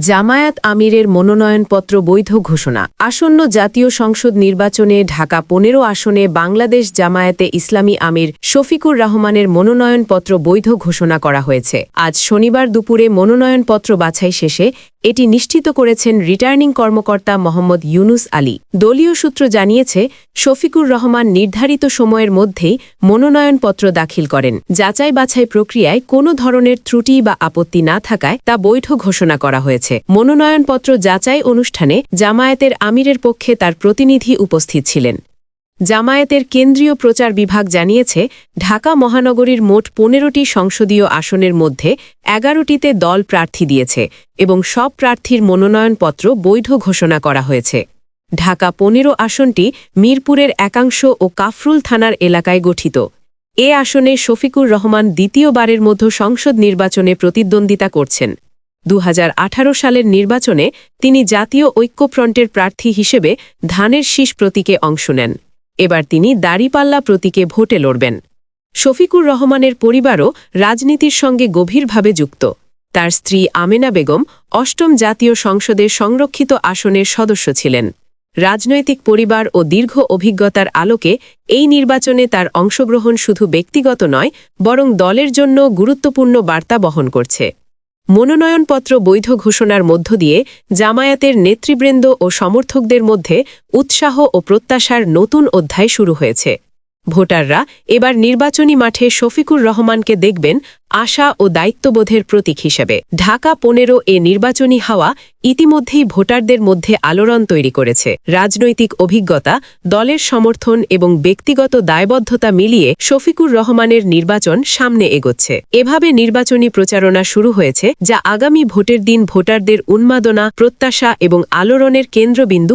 জামায়াত আমিরের মনোনয়নপত্র বৈধ ঘোষণা। আসন্ন জাতীয় সংসদ নির্বাচনে ঢাকা পনেরো আসনে বাংলাদেশ জামায়াতে ইসলামী আমির শফিকুর রহমানের মনোনয়নপত্র বৈধ ঘোষণা করা হয়েছে। আজ শনিবার দুপুরে মনোনয়নপত্র বাছাই শেষে এটি নিশ্চিত করেছেন রিটার্নিং কর্মকর্তা মোহাম্মদ ইউনুস আলী। দলীয় সূত্র জানিয়েছে, শফিকুর রহমান নির্ধারিত সময়ের মধ্যেই মনোনয়নপত্র দাখিল করেন। যাচাই বাছাই প্রক্রিয়ায় কোনো ধরনের ত্রুটি বা আপত্তি না থাকায় তা বৈধ ঘোষণা করা হয়েছে। মনোনয়নপত্র যাচাই অনুষ্ঠানে জামায়াতের আমিরের পক্ষে তার প্রতিনিধি উপস্থিত ছিলেন। জামায়াতের কেন্দ্রীয় প্রচার বিভাগ জানিয়েছে, ঢাকা মহানগরীর মোট পনেরোটি সংসদীয় আসনের মধ্যে এগারোটিতে দল প্রার্থী দিয়েছে এবং সব প্রার্থীর মনোনয়নপত্র বৈধ ঘোষণা করা হয়েছে। ঢাকা পনেরো আসনটি মিরপুরের একাংশ ও কাফরুল থানার এলাকায় গঠিত। এ আসনে শফিকুর রহমান দ্বিতীয়বারের মধ্যে সংসদ নির্বাচনে প্রতিদ্বন্দ্বিতা করছেন। দু হাজার আঠারো সালের নির্বাচনে তিনি জাতীয় ঐক্যফ্রন্টের প্রার্থী হিসেবে ধানের শীষ প্রতীকে অংশ নেন। এবার তিনি দাড়িপাল্লা প্রতীকে ভোটে লড়বেন। শফিকুর রহমানের পরিবারও রাজনীতির সঙ্গে গভীরভাবে যুক্ত। তার স্ত্রী আমেনা বেগম অষ্টম জাতীয় সংসদের সংরক্ষিত আসনের সদস্য ছিলেন। রাজনৈতিক পরিবার ও দীর্ঘ অভিজ্ঞতার আলোকে এই নির্বাচনে তার অংশগ্রহণ শুধু ব্যক্তিগত নয়, বরং দলের জন্য গুরুত্বপূর্ণ বার্তা বহন করছে। মনোনয়নপত্র বৈধ ঘোষণার মধ্য দিয়ে জামায়াতের নেতৃবৃন্দ ও সমর্থকদের মধ্যে উৎসাহ ও প্রত্যাশার নতুন অধ্যায় শুরু হয়েছে। ভোটাররা এবার নির্বাচনী মাঠে শফিকুর রহমানকে দেখবেন আশা ও দায়িত্ববোধের প্রতীক হিসেবে। ঢাকা পনেরো এ নির্বাচনী হাওয়া ইতিমধ্যেই ভোটারদের মধ্যে আলোড়ন তৈরি করেছে। রাজনৈতিক অভিজ্ঞতা, দলের সমর্থন এবং ব্যক্তিগত দায়বদ্ধতা মিলিয়ে শফিকুর রহমানের নির্বাচন সামনে এগোচ্ছে। এভাবে নির্বাচনী প্রচারণা শুরু হয়েছে, যা আগামী ভোটের দিন ভোটারদের উন্মাদনা, প্রত্যাশা এবং আলোড়নের কেন্দ্রবিন্দু